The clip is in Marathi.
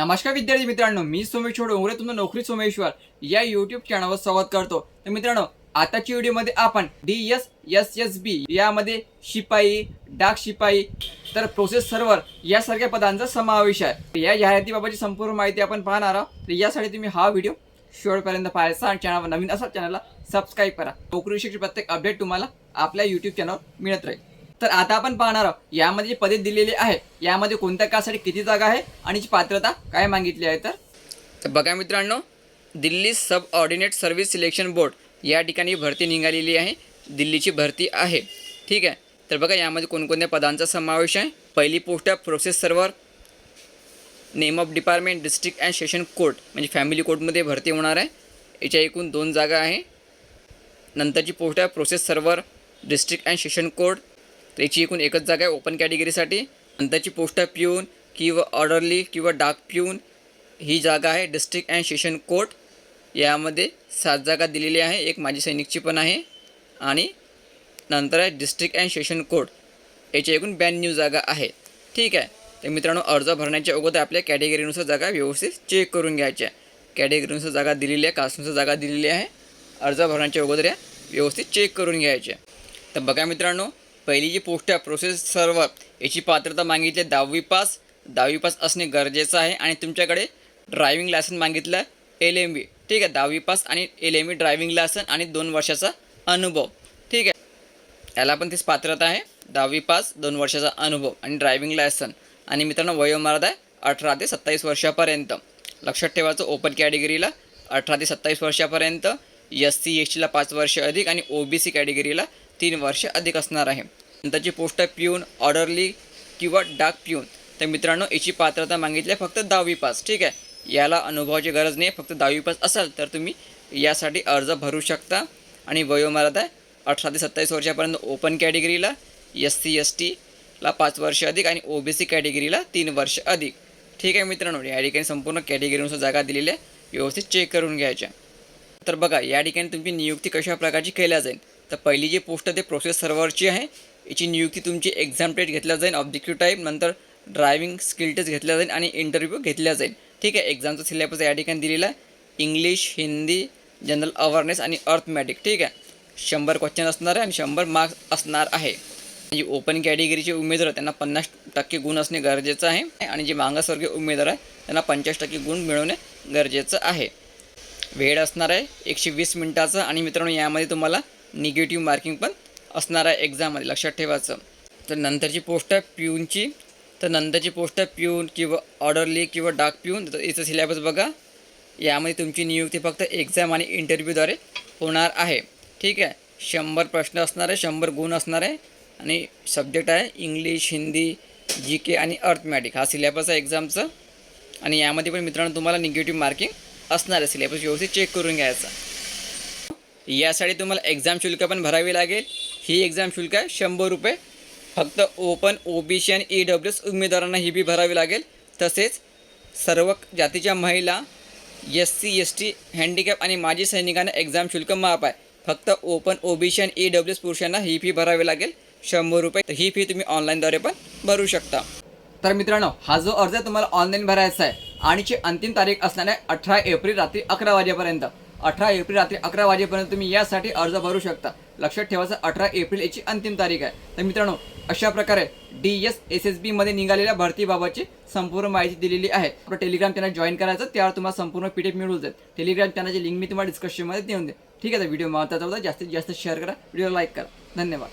नमस्कार विद्यार्थी मित्रांनो मी सोमेश्वर डोंगरे तुमचं नोकरी सोमेश्वर. या युट्यूब चॅनलवर संवाद करतो. तर मित्रांनो आताच्या व्हिडिओमध्ये आपण D S S S B यामध्ये शिपाई डाक शिपाई तर प्रोसेस सर्व्हर यासारख्या पदांचा समावेश आहे. या जाहिरातीबाबतची संपूर्ण माहिती आपण पाहणार आहोत. तर यासाठी तुम्ही हा व्हिडिओ शेवटपर्यंत पाहायचा आणि चॅनलवर नवीन असा चॅनलला सबस्क्राईब करा. नोकरीविषयी प्रत्येक अपडेट तुम्हाला आपल्या युट्यूब चॅनलवर मिळत राहील. तर आता आपण पाहणार आहोत यामध्ये जी पदे दिलेली आहे यामध्ये कोणत्या कासाठी किती जागा आहे आणि जी पात्रता काय मागितली आहे तर? तर बघा मित्रांनो Delhi subordinate service selection board या ठिकाणी भरती निघालेली आहे दिल्लीची भरती आहे. ठीक आहे? तर बघा यामध्ये कोणकोणत्या पदांचा समावेश आहे. पहिली पोस्ट आहे process server name of department district and session court म्हणजे फॅमिली कोर्टमध्ये भरती होणार आहे. याच्या एकूण दोन जागा आहे. नंतरची पोस्ट आहे process server district and session court तर याची एकूण एकच जागा आहे ओपन कॅटेगरीसाठी नंतरची पोस्ट पिऊन किंवा ऑर्डरली किंवा डाक पिऊन ही जागा आहे डिस्ट्रिक्ट अँड सेशन कोर्ट यामध्ये सात जागा दिलेली आहे. एक माजी सैनिकची पण आहे. आणि नंतर आहे डिस्ट्रिक्ट अँड सेशन कोर्ट याची एकूण ब्याण्णव जागा आहे. ठीक आहे. तर मित्रांनो अर्ज भरण्याच्या अगोदर आपल्या कॅटेगरीनुसार जागा व्यवस्थित चेक करून घ्यायच्या कॅटेगरीनुसार जागा दिलेली आहे. कास्टनुसार जागा दिलेली आहे. अर्ज भरण्याच्या अगोदर या व्यवस्थित चेक करून घ्यायच्या तर बघा मित्रांनो पहिली जी पोस्ट आहे प्रोसेस सर्व्हर याची पात्रता मागितली आहे दहावी पास. दहावी पास असणे गरजेचं आहे. आणि तुमच्याकडे ड्रायव्हिंग लायसन मागितलं आहे एल एम बी ठीक आहे दहावी पास आणि L M V driving licence आणि दोन वर्षाचा अनुभव. ठीक आहे. याला पण तीच पात्रता आहे. दहावी पास दोन वर्षाचा अनुभव आणि ड्रायव्हिंग लायसन आणि मित्रांनो वयोमर्यादा आहे अठरा ते सत्तावीस वर्षापर्यंत. लक्षात ठेवायचं ओपन कॅटेगरीला अठरा ते सत्तावीस वर्षापर्यंत. एस सी एस टीला पाच वर्ष अधिक आणि ओ बी सी कॅटेगरीला तीन वर्ष अधिक असणार आहे. नंतरची पोस्ट पिऊन ऑर्डरली किंवा डाक पिऊन. तर मित्रांनो याची पात्रता मागितली आहे फक्त दहावी पास ठीक आहे? याला अनुभवाची गरज नाही फक्त दहावी पास असाल तर तुम्ही यासाठी अर्ज भरू शकता. आणि वयोमर्यादा आहे अठरा ते सत्तावीस वर्षापर्यंत ओपन कॅटेगरीला एस सी एस टीला पाच वर्ष अधिक आणि ओ बी सी कॅटेगरीला तीन वर्ष अधिक. ठीक आहे मित्रांनो या ठिकाणी संपूर्ण कॅटेगरीनुसार जागा दिलेल्या आहे. व्यवस्थित चेक करून घ्यायच्या. तर बघा या ठिकाणी तुमची नियुक्ती कशा प्रकारची केल्या जाईल? तर पहिली जी पोस्ट आहे ते प्रोसेस सर्व्हरची आहे. याची नियुक्ती तुमची एक्झाम टेस्ट घेतल्या जाईल ऑब्जेक्टिव्ह टाईप नंतर ड्रायव्हिंग स्किल टेस्ट घेतल्या जाईल आणि इंटरव्ह्यू घेतल्या जाईल. ठीक आहे एक्झामचा सिलेबस या ठिकाणी दिलेला आहे. इंग्लिश हिंदी जनरल अवेअरनेस आणि अर्थमॅटिक ठीक आहे शंभर क्वेश्चन असणार आहे आणि शंभर मार्क्स असणार आहे. म्हणजे ओपन कॅटेगरीचे उमेदवार त्यांना पन्नास टक्के गुण असणे गरजेचं आहे. आणि जे मागासवर्गीय उमेदवार आहे त्यांना पंचाळीस टक्के गुण मिळवणे गरजेचं आहे. वेळ असणार आहे एकशे वीस मिनटाचं आणि मित्रांनो यामध्ये तुम्हाला निगेटिव्ह मार्किंग पण असणार आहे एक्झाममध्ये लक्षात ठेवायचं. तर नंतरची पोस्ट आहे प्यूनची तर नंतरची पोस्ट आहे प्यून किंवा ऑर्डरली किंवा डाक प्यून तर याचं सिलेबस बघा. यामध्ये तुमची नियुक्ती फक्त एक्झाम आणि इंटरव्ह्यूद्वारे होणार आहे. ठीक आहे? शंभर प्रश्न असणार आहे शंभर गुण असणार आहे. आणि सब्जेक्ट आहे इंग्लिश हिंदी जी के आणि अर्थमॅटिक हा सिलेबस आहे एक्झामचं आणि यामध्ये पण मित्रांनो तुम्हाला निगेटिव्ह मार्किंग असणार आहे. सिलेबस व्यवस्थित चेक करून घ्यायचा. यासाठी तुम्हाला एक्झाम शुल्क पण भरावी लागेल. ही एक्झाम शुल्क आहे शंभर रुपये. फक्त ओपन ओ बी सी आणि ई डब्ल्यू एस उमेदवारांना ही बी भरावी लागेल. तसेच सर्व जातीच्या महिला S C S T handicap आणि माजी सैनिकांना एक्झाम शुल्क माफ आहे. फक्त ओपन ओ बी सी आणि ई डब्ल्यू एस पुरुषांना ही फी भरावी लागेल. शंभर रुपये. तर ही फी तुम्ही ऑनलाईनद्वारे पण भरू शकता. तर मित्रांनो हा जो अर्ज तुम्हाला ऑनलाईन भरायचा आहे आणि ची अंतिम तारीख असणार आहे अठरा एप्रिल रात्री अकरा वाजेपर्यंत. अठरा एप्रिल रात्री अकरा वाजेपर्यंत तुम्ही यासाठी अर्ज भरू शकता. लक्षात ठेवायचं अठरा एप्रिल याची अंतिम तारीख आहे. तर मित्रांनो अशा प्रकारे डी एस एस एस बीमध्ये निघालेल्या भरतीबाबतची संपूर्ण माहिती दिलेली आहे. आपलं टेलिग्राम चॅनल जॉईन करायचं त्यावर तुम्हाला संपूर्ण पी डी एफ मिळून जाईल. टेलिग्राम चॅनलची लिंक मी तुम्हाला डिस्क्रिप्शनमध्ये देऊन दे ठीक आहे व्हिडिओ महत्त्वाचा होता जास्तीत जास्त शेअर करा व्हिडिओ लाईक करा. धन्यवाद.